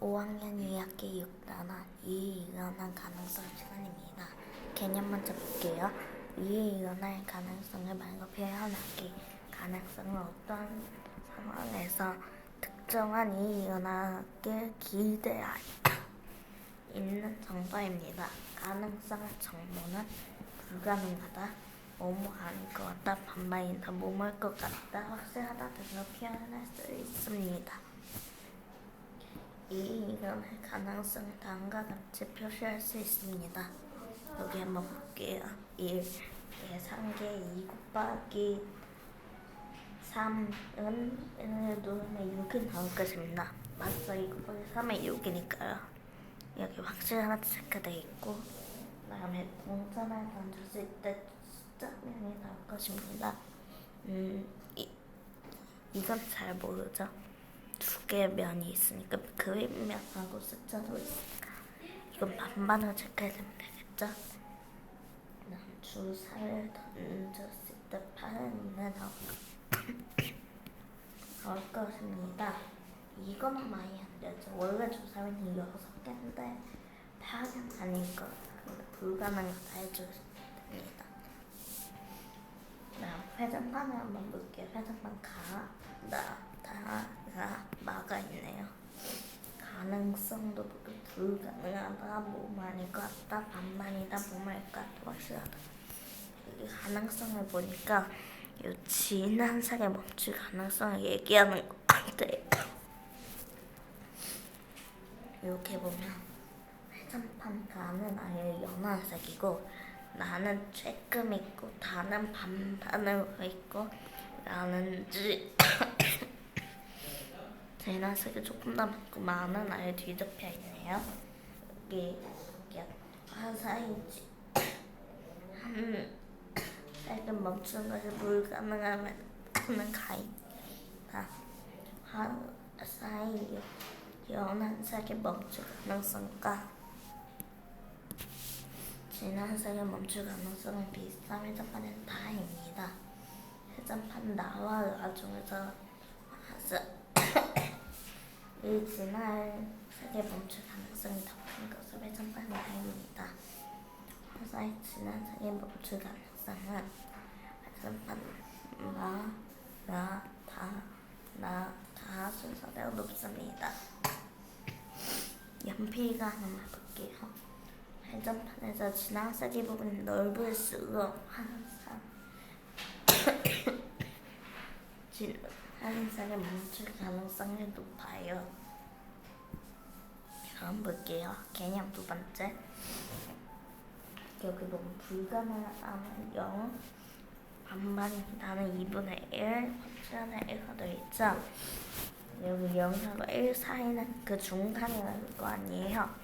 5학년 2학기 6단원 이 일어난 가능성 시간입니다. 개념 먼저 볼게요. 이 일어날 가능성을 말로 표현하기. 가능성은 어떤 상황에서 특정한 이 일어나길 기대할 있는 정도입니다. 가능성의 정보는 불가능하다, 뭐뭐 아닐 것 같다, 반반이다, 뭐뭐일 것 같다, 확실하다 등으로 표현할 수 있습니다. 이 일어날 가능성을 다음과 같이 표시할 수 있습니다. 여기 한번 볼게요. 1. 예상계 2 곱하기 3은 1을 누르면 6이 나올 것입니다. 맞죠? 2 곱하기 3은 6이니까요. 여기 확실하게 체크되어 있고 그 다음에 동전을 던졌을 때 숫자명이 나올 것입니다. 음, 이, 이건 잘 모르죠? 두 개의 면이 있으니까 그 윗면하고 숫자도 있으니까 이건 반반을 체크해야 되면 되겠죠? 주사를 던졌을 때 팔은 나올, 것입니다. 이거는 많이 안 되죠. 원래 주사위는 여섯 개인데 아닐 거 근데 불가능하다 해주십니다. 그다음 회전반을 한번 볼게요. 회전반 가, 나, 다, 가, 마가 있네요. 가능성도 불가능하다, 같다, 반만이다, 같다, 확실하다. 여기 가능성을 보니까 이 지난 색에 멈출 가능성을 얘기하는 것 같아요. 이렇게 보면 회전판 가는 아예 연한색이고 나는 조금 있고 다는 반반으로 있고 나는 지 제나색이 조금 더 많고 많은 아예 뒤덮여 있네요. 여기 여기 화사인지 한 색은 멈추는 것이 불가능하면 는 가입니다. 화사인 연한 색의 멈출 가능성과 진한 색의 멈출 가능성은 비슷한 회전판에는 다입니다. 회전판 나와 라 중에서 이 진한 색의 멈출 가능성이 더큰 것을 회전판 다입니다. 화사의 진한 색의 멈출 가능성은 회전판 나, 나, 다, 나, 다 순서대로 높습니다. 연필과 하나만 볼게요. 회전판에서 진화색의 부분이 넓을수록 항상 진화 색의 멈출 가능성이 높아요. 다음 볼게요. 개념 두 번째. 여기 보면 불가능하다는 0, 반반이다는 2분의 1, 확실한 1가 들어있죠. 여기 0하고 1 사이는 그 중간이라는 거 아니에요.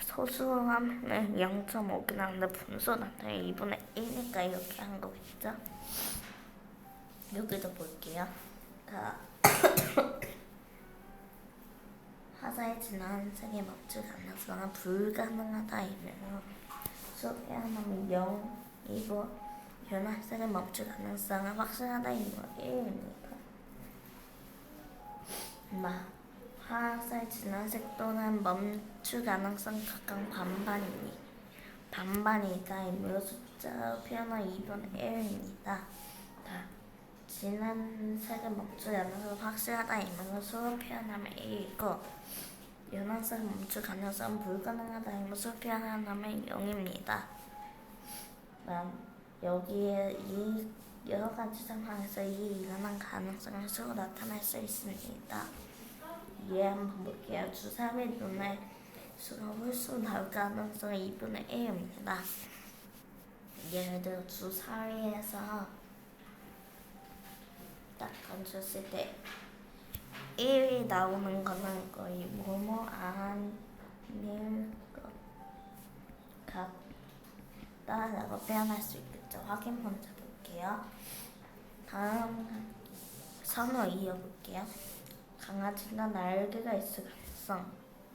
소수하면은 0.5긴 한데 분수 나타내 2분의 1이니까 이렇게 한 거겠죠? 여기도 볼게요. 자, 화사에 지나는 색의 멈출 가능성은 불가능하다이네요. 소개하면 0이고 연화색의 멈출 가능성은 확실하다이고 1입니다. 마 화살 진화색 또는 멈출 가능성 각각 반반이니 반반이다 이므로 숫자로 표현한 2분의 1입니다. 다 진한 색의 멈출 가능성 확실하다 이므로 수로 표현하면 1이고 연한 색의 멈출 가능성 불가능하다 수로 표현하면 0입니다. 다음 여기에 이 여러 가지 상황에서 이 일어난 가능성을 수로 나타낼 수 있습니다. 이해 한번 볼게요. 주사위 눈에 수가 홀수 나올 가능성이 2분의 1입니다. 예를 들어 주사위에서 딱 던졌을 때 1이 나오는 거는 거의 뭐뭐 아닐 것 같다라고 표현할 수 있겠죠. 확인 먼저 볼게요. 다음 선호 이어볼게요. 강아지는 날개가 있을 가능성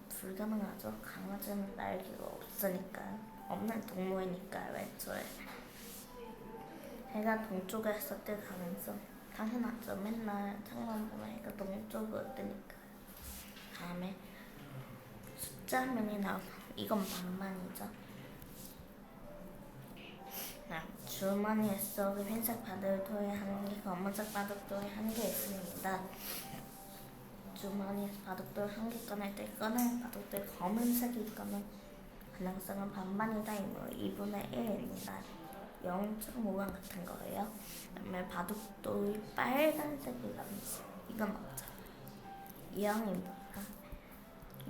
불가능하죠. 강아지는 날개가 없으니까요. 없는 동물이니까요. 애초에 해가 동쪽에 때 가능성 당연하죠. 맨날 창문 해가 동쪽으로 뜨니까요. 다음에 육자면이 나오고 이건 반만이죠. 네, 주머니에 쏙 흰색 바둑돌이 한 개, 검은색 바둑 돌이 한 개 있습니다. 주머니에서 바둑 돌 한 개 꺼낼 때 꺼낸 바둑 돌 검은색이 있거나 가능성은 반반이다 이거 2분의 1입니다. 0.5원 같은 거예요. 그다음에 바둑돌이 빨간색이라면 이건 없잖아요. 0입니다.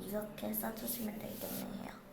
이렇게 써주시면 되겠네요.